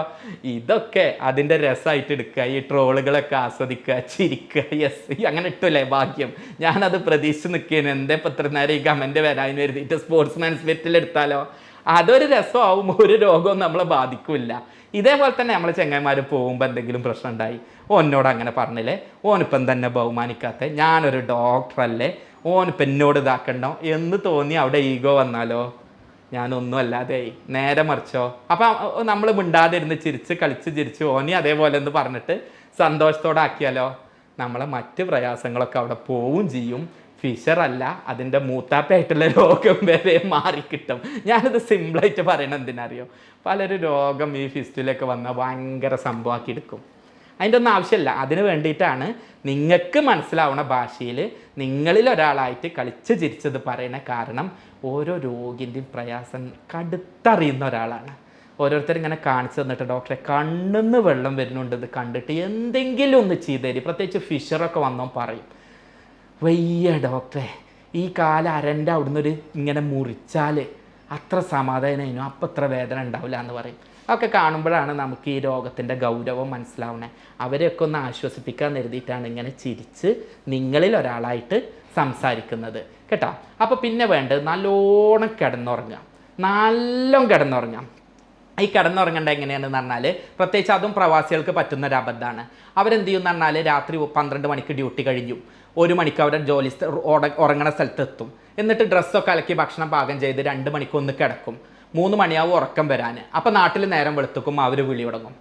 ഇതൊക്കെ അതിന്റെ രസമായിട്ട് എടുക്കുക ഈ ട്രോളുകളൊക്കെ ആസ്വദിക്കുക ചിരിക്കുക യെസ് അങ്ങനെ ഇട്ടല്ലേ ഭാഗ്യം. ഞാനത് പ്രതീക്ഷിച്ച് നിൽക്കുകയാണ് എന്തേ ഇപ്പം ഇത്ര നേരം ഈ കമന്റ് വരാൻ എഴുതിയിട്ട് സ്പോർട്സ്മാൻ സ്പിരിറ്റിൽ എടുത്താലോ? അതൊരു രസമാവും ഒരു രോഗവും നമ്മളെ ബാധിക്കില്ല. ഇതേപോലെ തന്നെ നമ്മളെ ചെങ്ങന്മാർ പോകുമ്പോൾ എന്തെങ്കിലും പ്രശ്നം ഉണ്ടായി. ഓനോട് അങ്ങനെ പറഞ്ഞില്ലേ? ഓനിപ്പം തന്നെ ബഹുമാനിക്കാത്ത ഞാനൊരു ഡോക്ടറല്ലേ ഓനിപ്പം എന്നോട് ഇതാക്കണ്ടോ? എന്ന് തോന്നി അവിടെ ഈഗോ വന്നാലോ? ഞാനൊന്നും അല്ലാതെ നേരെ മറിച്ചോ? അപ്പം നമ്മൾ മിണ്ടാതിരുന്ന് ചിരിച്ച് കളിച്ച് ചിരിച്ച് ഓനി അതേപോലെ എന്ന് പറഞ്ഞിട്ട് സന്തോഷത്തോടെ ആക്കിയാലോ? നമ്മളെ മറ്റ് പ്രയാസങ്ങളൊക്കെ അവിടെ പോവും ചെയ്യും. ഫിഷർ അല്ല അതിന്റെ മൂത്താപ്പായിട്ടുള്ള രോഗം വരെ മാറിക്കിട്ടും ഞാനിത് സിമ്പിളായിട്ട് പറയണത് എന്തിനറിയോ? പലരും രോഗം ഈ ഫിസ്റ്റിലൊക്കെ വന്നാൽ ഭയങ്കര സംഭവമാക്കി എടുക്കും. അതിന്റെ ഒന്നും ആവശ്യമില്ല. അതിന് വേണ്ടിയിട്ടാണ് നിങ്ങൾക്ക് മനസ്സിലാവുന്ന ഭാഷയിൽ നിങ്ങളിൽ ഒരാളായിട്ട് കളിച്ച് ചിരിച്ചത് പറയണ കാരണം ഓരോ രോഗിന്റെയും പ്രയാസം കടുത്തറിയുന്ന ഒരാളാണ്. ഓരോരുത്തർ ഇങ്ങനെ കാണിച്ചു തന്നിട്ട് ഡോക്ടറെ കണ്ണിന്ന് വെള്ളം വരുന്നുണ്ട് ഇത് കണ്ടിട്ട് എന്തെങ്കിലും ഒന്ന് ചെയ്തു തരും. പ്രത്യേകിച്ച് ഫിഷറൊക്കെ വന്നോ പറയും. വയ്യ ഡോക്ടറെ ഈ കാല അരന്റെ അവിടുന്ന് ഒരു ഇങ്ങനെ മുറിച്ചാൽ അത്ര സമാധാനം അപ്പം അത്ര വേദന ഉണ്ടാവില്ല എന്ന് പറയും. അതൊക്കെ കാണുമ്പോഴാണ് നമുക്ക് ഈ രോഗത്തിന്റെ ഗൗരവം മനസ്സിലാവുന്നത് അവരെയൊക്കെ ഒന്ന് ആശ്വസിപ്പിക്കാൻ കരുതിയിട്ടാണ് ഇങ്ങനെ ചിരിച്ച് നിങ്ങളിൽ ഒരാളായിട്ട് സംസാരിക്കുന്നത്. കേട്ടോ? അപ്പോൾ പിന്നെ വേണ്ടത് നല്ലോണം കിടന്നുറങ്ങുക നല്ലോണം കിടന്നുറങ്ങാം. ഈ കിടന്നുറങ്ങേണ്ട എങ്ങനെയാണെന്ന് പറഞ്ഞാൽ പ്രത്യേകിച്ച് അതും പ്രവാസികൾക്ക് പറ്റുന്ന ഒരു അബദ്ധമാണ് അവരെന്ത് ചെയ്യും എന്ന് പറഞ്ഞാൽ രാത്രി പന്ത്രണ്ട് മണിക്ക് ഡ്യൂട്ടി കഴിഞ്ഞു. ഒരു മണിക്ക് അവരുടെ ജോലി ഉറങ്ങണ സ്ഥലത്തെത്തും. എന്നിട്ട് ഡ്രസ്സൊക്കെ അലക്കി ഭക്ഷണം പാകം ചെയ്ത് രണ്ട് മണിക്കൊന്ന് കിടക്കും. മൂന്ന് മണിയാവും ഉറക്കം വരാൻ അപ്പോൾ നാട്ടിൽ നേരം വെളുത്തുക്കും അവർ വിളി തുടങ്ങും.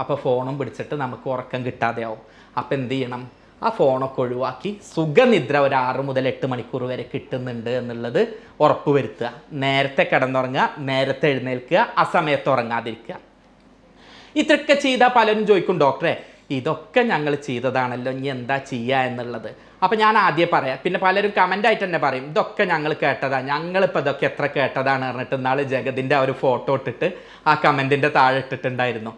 അപ്പോൾ ഫോണും പിടിച്ചിട്ട് നമുക്ക് ഉറക്കം കിട്ടാതെയാവും. അപ്പോൾ എന്ത് ചെയ്യണം? ആ ഫോണൊക്കെ ഒഴിവാക്കി സുഖനിദ്ര ഒരു ആറ് മുതൽ എട്ട് മണിക്കൂർ വരെ കിട്ടുന്നുണ്ട് എന്നുള്ളത് ഉറപ്പ് വരുത്തുക. നേരത്തെ കിടന്നുറങ്ങുക നേരത്തെ എഴുന്നേൽക്കുക ആ സമയത്ത് ഉറങ്ങാതിരിക്കുക. ഇത്രയൊക്കെ ചെയ്താൽ പലരും ചോദിക്കും ഡോക്ടറെ ഇതൊക്കെ ഞങ്ങൾ ചെയ്തതാണല്ലോ ഇനി എന്താ ചെയ്യുക എന്നുള്ളത്. അപ്പോൾ ഞാൻ ആദ്യം പറയാം. പിന്നെ പലരും കമന്റായിട്ട് തന്നെ പറയും ഇതൊക്കെ ഞങ്ങൾ കേട്ടതാണ് ഞങ്ങളിപ്പോൾ ഇതൊക്കെ എത്ര കേട്ടതാണ് പറഞ്ഞിട്ട് നാൾ ജഗതിന്റെ ആ ഒരു ഫോട്ടോ ഇട്ടിട്ട് ആ കമന്റിന്റെ താഴെ ഇട്ടിട്ടുണ്ടായിരുന്നു.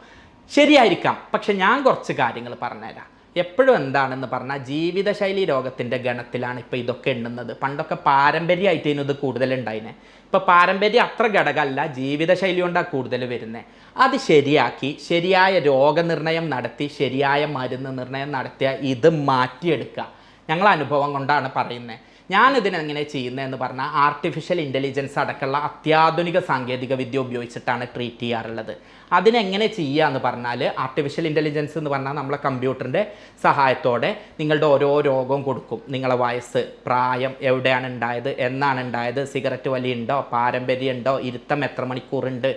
ശരിയായിരിക്കാം പക്ഷെ ഞാൻ കുറച്ച് കാര്യങ്ങൾ പറഞ്ഞുതരാം. എപ്പോഴും എന്താണെന്ന് പറഞ്ഞാൽ ജീവിതശൈലി രോഗത്തിന്റെ ഗണത്തിലാണ് ഇപ്പോൾ ഇതൊക്കെ എണ്ണുന്നത്. പണ്ടൊക്കെ പാരമ്പര്യമായിട്ട് ഇതിനത് കൂടുതലുണ്ടായിനെ. ഇപ്പോൾ പാരമ്പര്യം അത്ര ഘടകമല്ല ജീവിതശൈലി കൊണ്ടാണ് കൂടുതൽ വരുന്നത് അത് ശരിയാക്കി ശരിയായ രോഗനിർണയം നടത്തി ശരിയായ മരുന്ന് നിർണയം നടത്തിയ ഇത് മാറ്റിയെടുക്കുക. ഞങ്ങൾ അനുഭവം കൊണ്ടാണ് പറയുന്നത് ഞാനിതിനെ എങ്ങനെ ചെയ്യുന്നതെന്ന് പറഞ്ഞാൽ ആർട്ടിഫിഷ്യൽ ഇന്റലിജൻസ് അടക്കമുള്ള അത്യാധുനിക സാങ്കേതിക വിദ്യ ഉപയോഗിച്ചിട്ടാണ് ട്രീറ്റ് ചെയ്യാറുള്ളത്. അതിനെങ്ങനെ ചെയ്യുക എന്ന് പറഞ്ഞാൽ ആർട്ടിഫിഷ്യൽ ഇന്റലിജൻസ് എന്ന് പറഞ്ഞാൽ നമ്മളെ കമ്പ്യൂട്ടറിന്റെ സഹായത്തോടെ നിങ്ങളുടെ ഓരോ രോഗവും കൊടുക്കും. നിങ്ങളെ വയസ്സ് പ്രായം എവിടെയാണ് ഉണ്ടായത് എന്നാണ് ഉണ്ടായത് സിഗരറ്റ് വലിയുണ്ടോ പാരമ്പര്യം ഉണ്ടോ ഇരുത്തം എത്ര മണിക്കൂറുണ്ട്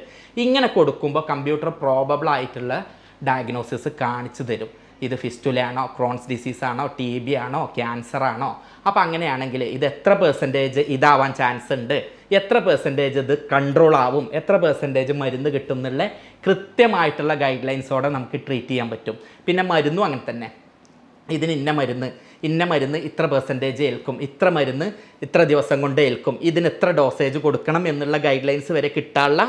ഇങ്ങനെ കൊടുക്കുമ്പോൾ കമ്പ്യൂട്ടർ പ്രോബബിൾ ആയിട്ടുള്ള ഡയഗ്നോസിസ് കാണിച്ചു തരും. ഇത് ഫിസ്റ്റുലയാണോ ക്രോൺസ് ഡിസീസ് ആണോ ടി ബി ആണോ ക്യാൻസർ ആണോ അപ്പോൾ അങ്ങനെയാണെങ്കിൽ ഇത് എത്ര പെർസെന്റേജ് ഇതാവാൻ ചാൻസ് ഉണ്ട്? എത്ര പെർസെന്റേജ് ഇത് കൺട്രോൾ ആവും? എത്ര പെർസെന്റേജ് മരുന്ന് കിട്ടും എന്നുള്ള കൃത്യമായിട്ടുള്ള ഗൈഡ് ലൈൻസോടെ നമുക്ക് ട്രീറ്റ് ചെയ്യാൻ പറ്റും. പിന്നെ മരുന്നും അങ്ങനെ തന്നെ. ഇതിന് ഇന്ന മരുന്ന് ഇന്ന മരുന്ന് ഇത്ര പെർസെന്റേജ് ഏൽക്കും ഇത്ര മരുന്ന് ഇത്ര ദിവസം കൊണ്ട് ഏൽക്കും ഇതിന് എത്ര ഡോസേജ് കൊടുക്കണം എന്നുള്ള ഗൈഡ് ലൈൻസ് വരെ കിട്ടാനുള്ള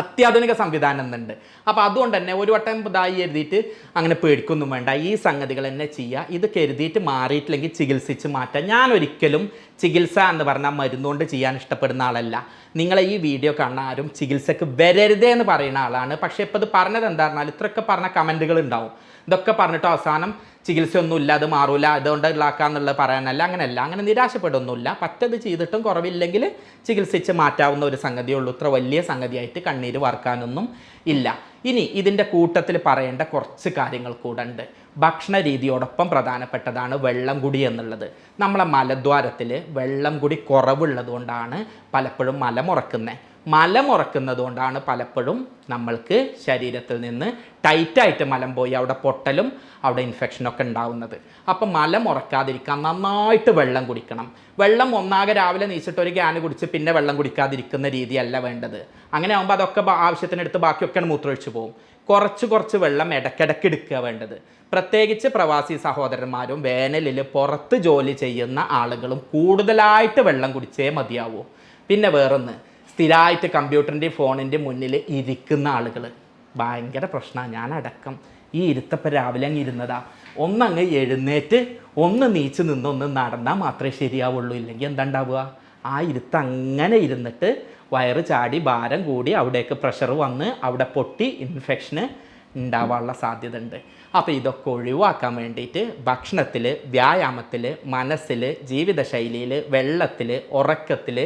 അത്യാധുനിക സംവിധാനം എന്നുണ്ട്. അപ്പോൾ അതുകൊണ്ട് തന്നെ ഒരു വട്ടം ഇതായി എഴുതിയിട്ട് അങ്ങനെ പേടിക്കൊന്നും വേണ്ട. ഈ സംഗതികൾ തന്നെ ചെയ്യുക. ഇത് കരുതിയിട്ട് മാറിയിട്ടില്ലെങ്കിൽ ചികിത്സിച്ച് മാറ്റാം. ഞാൻ ഒരിക്കലും ചികിത്സ എന്ന് പറഞ്ഞാൽ മരുന്നുകൊണ്ട് ചെയ്യാൻ ഇഷ്ടപ്പെടുന്ന ആളല്ല. നിങ്ങളെ ഈ വീഡിയോ കാണുന്ന ആരും ചികിത്സക്ക് വരരുതേ എന്ന് പറയുന്ന ആളാണ്. പക്ഷേ ഇപ്പോൾ ഇത് പറഞ്ഞത് എന്താ പറഞ്ഞാൽ ഇത്രയൊക്കെ പറഞ്ഞ കമന്റുകൾ ഉണ്ടാവും. ഇതൊക്കെ പറഞ്ഞിട്ട് അവസാനം ചികിത്സയൊന്നുമില്ല അത് മാറൂല അതുകൊണ്ട് ഇള്ളാക്കാന്നുള്ളത് പറയാനല്ല അങ്ങനെയല്ല. അങ്ങനെ നിരാശപ്പെടുന്നില്ല പറ്റത് ചെയ്തിട്ടും കുറവില്ലെങ്കിൽ ചികിത്സിച്ച് മാറ്റാവുന്ന ഒരു സംഗതിയുള്ളൂ. ഇത്ര വലിയ സംഗതിയായിട്ട് കണ്ണീര് വറക്കാനൊന്നും ഇല്ല. ഇനി ഇതിന്റെ കൂട്ടത്തിൽ പറയേണ്ട കുറച്ച് കാര്യങ്ങൾ കൂടെ ഉണ്ട്. ഭക്ഷണ രീതിയോടൊപ്പം പ്രധാനപ്പെട്ടതാണ് വെള്ളം കുടി എന്നുള്ളത്. നമ്മളെ മലദ്വാരത്തിൽ വെള്ളം കുടി കുറവുള്ളത് കൊണ്ടാണ് പലപ്പോഴും മലമുറക്കുന്നത് മലം ഉറക്കുന്നത് കൊണ്ടാണ് പലപ്പോഴും നമ്മൾക്ക് ശരീരത്തിൽ നിന്ന് ടൈറ്റായിട്ട് മലം പോയി അവിടെ പൊട്ടലും അവിടെ ഇൻഫെക്ഷനൊക്കെ ഉണ്ടാവുന്നത്. അപ്പം മലം ഉറക്കാതിരിക്കാൻ നന്നായിട്ട് വെള്ളം കുടിക്കണം. വെള്ളം ഒന്നാകെ രാവിലെ നീച്ചിട്ട് ഒരു ഗ്യാന് കുടിച്ച് പിന്നെ വെള്ളം കുടിക്കാതിരിക്കുന്ന രീതിയല്ല വേണ്ടത്. അങ്ങനെ ആകുമ്പോൾ അതൊക്കെ ആവശ്യത്തിനെടുത്ത് ബാക്കിയൊക്കെ മൂത്രമൊഴിച്ചു പോകും കുറച്ച് കുറച്ച് വെള്ളം ഇടയ്ക്കിടയ്ക്ക് എടുക്കുക വേണ്ടത്. പ്രത്യേകിച്ച് പ്രവാസി സഹോദരന്മാരും വേനലിൽ പുറത്ത് ജോലി ചെയ്യുന്ന ആളുകളും കൂടുതലായിട്ട് വെള്ളം കുടിച്ചേ മതിയാവൂ. പിന്നെ വേറൊന്ന് സ്ഥിരമായിട്ട് കമ്പ്യൂട്ടറിന്റെയും ഫോണിന്റെ മുന്നിൽ ഇരിക്കുന്ന ആളുകൾ. ഭയങ്കര പ്രശ്നമാണ് ഞാനടക്കം ഈ ഇരുത്തപ്പം രാവിലെ അങ്ങ് ഇരുന്നതാ. ഒന്നങ്ങ് എഴുന്നേറ്റ് ഒന്ന് നീച്ച് നിന്നൊന്ന് നടന്നാൽ മാത്രമേ ശരിയാവുള്ളൂ. ഇല്ലെങ്കിൽ എന്താ ഉണ്ടാവുക ആ ഇരുത്ത് അങ്ങനെ ഇരുന്നിട്ട് വയറ് ചാടി ഭാരം കൂടി അവിടേക്ക് പ്രഷർ വന്ന് അവിടെ പൊട്ടി ഇൻഫെക്ഷന് ഉണ്ടാവാനുള്ള സാധ്യത ഉണ്ട് അപ്പോൾ ഇതൊക്കെ ഒഴിവാക്കാൻ വേണ്ടിയിട്ട് ഭക്ഷണത്തിൽ വ്യായാമത്തിൽ മനസ്സിൽ ജീവിതശൈലിയിൽ വെള്ളത്തിൽ ഉറക്കത്തിൽ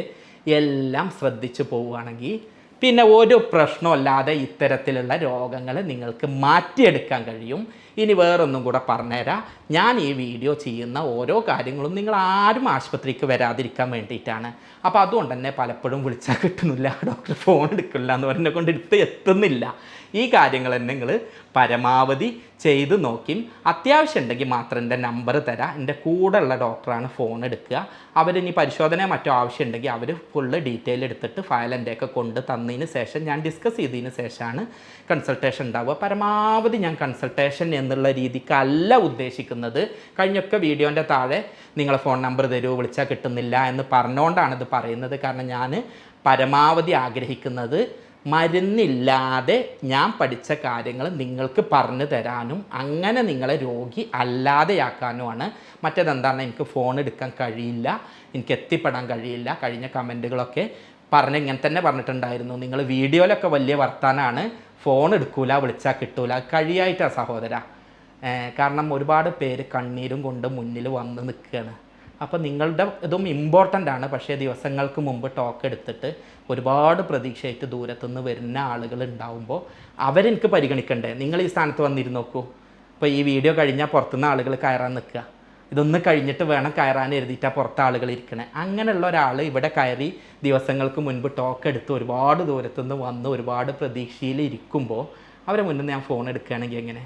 എല്ലാം ശ്രദ്ധിച്ചു പോവുകയാണെങ്കിൽ പിന്നെ ഒരു പ്രശ്നമല്ലാതെ ഇത്തരത്തിലുള്ള രോഗങ്ങൾ നിങ്ങൾക്ക് മാറ്റിയെടുക്കാൻ കഴിയും. ഇനി വേറൊന്നും കൂടെ പറഞ്ഞുതരാം. ഞാൻ ഈ വീഡിയോ ചെയ്യുന്ന ഓരോ കാര്യങ്ങളും നിങ്ങൾ ആരും ആശുപത്രിക്ക് വരാതിരിക്കാൻ വേണ്ടിയിട്ടാണ്. അപ്പോൾ അതുകൊണ്ട് തന്നെ പലപ്പോഴും വിളിച്ചാൽ കിട്ടുന്നില്ല ഡോക്ടർ ഫോൺ എടുക്കില്ല എന്ന് പറഞ്ഞ കൊണ്ട് എടുത്ത് എത്തുന്നില്ല. ഈ കാര്യങ്ങൾ തന്നെ നിങ്ങൾ പരമാവധി ചെയ്ത് നോക്കി അത്യാവശ്യം ഉണ്ടെങ്കിൽ മാത്രം എന്റെ നമ്പർ തരാം. എന്റെ കൂടെയുള്ള ഡോക്ടറാണ് ഫോൺ എടുക്കുക. അവരിനി പരിശോധന മറ്റോ ആവശ്യമുണ്ടെങ്കിൽ അവർ ഫുള്ള് ഡീറ്റെയിൽ എടുത്തിട്ട് ഫയൽ എന്റെയൊക്കെ കൊണ്ട് തന്നതിന് ശേഷം ഞാൻ ഡിസ്കസ് ചെയ്തതിന് ശേഷമാണ് കൺസൾട്ടേഷൻ ഉണ്ടാവുക. പരമാവധി ഞാൻ കൺസൾട്ടേഷൻ എന്നുള്ള രീതിക്കല്ല ഉദ്ദേശിക്കുന്നത്. കഴിഞ്ഞൊക്കെ വീഡിയോന്റെ താഴെ നിങ്ങളെ ഫോൺ നമ്പർ തരുമോ വിളിച്ചാൽ കിട്ടുന്നില്ല എന്ന് പറഞ്ഞുകൊണ്ടാണ് ഇത് പറയുന്നത്. കാരണം ഞാൻ പരമാവധി ആഗ്രഹിക്കുന്നത് മരുന്നില്ലാതെ ഞാൻ പഠിച്ച കാര്യങ്ങൾ നിങ്ങൾക്ക് പറഞ്ഞു തരാനും അങ്ങനെ നിങ്ങളെ രോഗി അല്ലാതെയാക്കാനുമാണ്. മറ്റേതെന്താണ്? എനിക്ക് ഫോൺ എടുക്കാൻ കഴിയില്ല എനിക്ക് എത്തിപ്പെടാൻ കഴിയില്ല. കഴിഞ്ഞ കമന്റുകളൊക്കെ പറഞ്ഞ് ഇങ്ങനെ തന്നെ പറഞ്ഞിട്ടുണ്ടായിരുന്നു. നിങ്ങൾ വീഡിയോയിലൊക്കെ വലിയ വർത്താനാണ്. ഫോൺ എടുക്കൂല വിളിച്ചാൽ കിട്ടൂല. കഴിയായിട്ടാണ് സഹോദര. കാരണം ഒരുപാട് പേര് കണ്ണീരും കൊണ്ട് മുന്നിൽ വന്ന് നിൽക്കുകയാണ്. അപ്പോൾ നിങ്ങളുടെ ഇതും ഇമ്പോർട്ടന്റ് ആണ്. പക്ഷേ ദിവസങ്ങൾക്ക് മുമ്പ് ടോക്ക് എടുത്തിട്ട് ഒരുപാട് പ്രതീക്ഷയായിട്ട് ദൂരത്തുനിന്ന് വരുന്ന ആളുകൾ ഉണ്ടാവുമ്പോൾ അവരെനിക്ക് പരിഗണിക്കണ്ടേ? നിങ്ങൾ ഈ സ്ഥാനത്ത് വന്നിരുന്ന് നോക്കൂ. ഇപ്പോൾ ഈ വീഡിയോ കഴിഞ്ഞാൽ പുറത്തുനിന്ന് ആളുകൾ കയറാൻ നിൽക്കുക. ഇതൊന്ന് കഴിഞ്ഞിട്ട് വേണം കയറാൻ എഴുതിയിട്ടാണ് പുറത്ത് ആളുകൾ ഇരിക്കണേ. അങ്ങനെയുള്ള ഒരാൾ ഇവിടെ കയറി ദിവസങ്ങൾക്ക് മുൻപ് ടോക്ക് എടുത്ത് ഒരുപാട് ദൂരത്തുനിന്ന് വന്ന് ഒരുപാട് പ്രതീക്ഷയിൽ ഇരിക്കുമ്പോൾ അവരെ മുന്നിൽ ഞാൻ ഫോൺ എടുക്കുകയാണെങ്കിൽ എങ്ങനെ?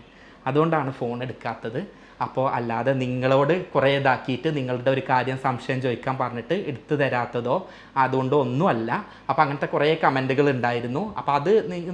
അതുകൊണ്ടാണ് ഫോൺ എടുക്കാത്തത്. അപ്പോൾ അല്ലാതെ നിങ്ങളോട് കുറേ ഇതാക്കിയിട്ട് നിങ്ങളുടെ ഒരു കാര്യം സംശയം ചോദിക്കാൻ പറഞ്ഞിട്ട് എടുത്തു തരാത്തതോ അതുകൊണ്ടോ ഒന്നുമല്ല. അപ്പോൾ അങ്ങനത്തെ കുറേ കമന്റുകൾ ഉണ്ടായിരുന്നു. അപ്പോൾ അത്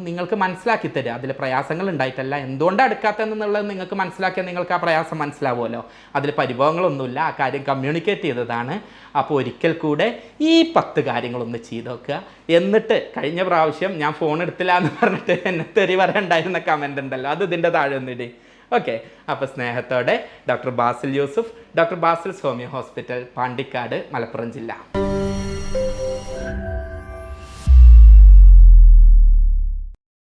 നിങ്ങൾക്ക് മനസ്സിലാക്കി തരിക അതിൽ പ്രയാസങ്ങൾ ഉണ്ടായിട്ടല്ല. എന്തുകൊണ്ടാണ് എടുക്കാത്തതെന്നുള്ളത് നിങ്ങൾക്ക് മനസ്സിലാക്കിയാൽ നിങ്ങൾക്ക് ആ പ്രയാസം മനസ്സിലാവുമല്ലോ. അതിൽ പരിഭവങ്ങളൊന്നുമില്ല. ആ കാര്യം കമ്മ്യൂണിക്കേറ്റ് ചെയ്തതാണ്. അപ്പോൾ ഒരിക്കൽ കൂടെ ഈ പത്ത് കാര്യങ്ങളൊന്ന് ചെയ്ത് നോക്കുക. എന്നിട്ട് കഴിഞ്ഞ പ്രാവശ്യം ഞാൻ ഫോൺ എടുത്തില്ല എന്ന് പറഞ്ഞിട്ട് എന്നെ തെറി പറയണ്ടായിരുന്ന കമന്റ് ഉണ്ടല്ലോ. അത് ഇതിന്റെ താഴെ ഒന്നിടി ഓക്കെ അപ്പോൾ സ്നേഹത്തോടെ doctor Basil Yusuf doctor Basil Soumya hospital Pandikkad Malappuram ജില്ല.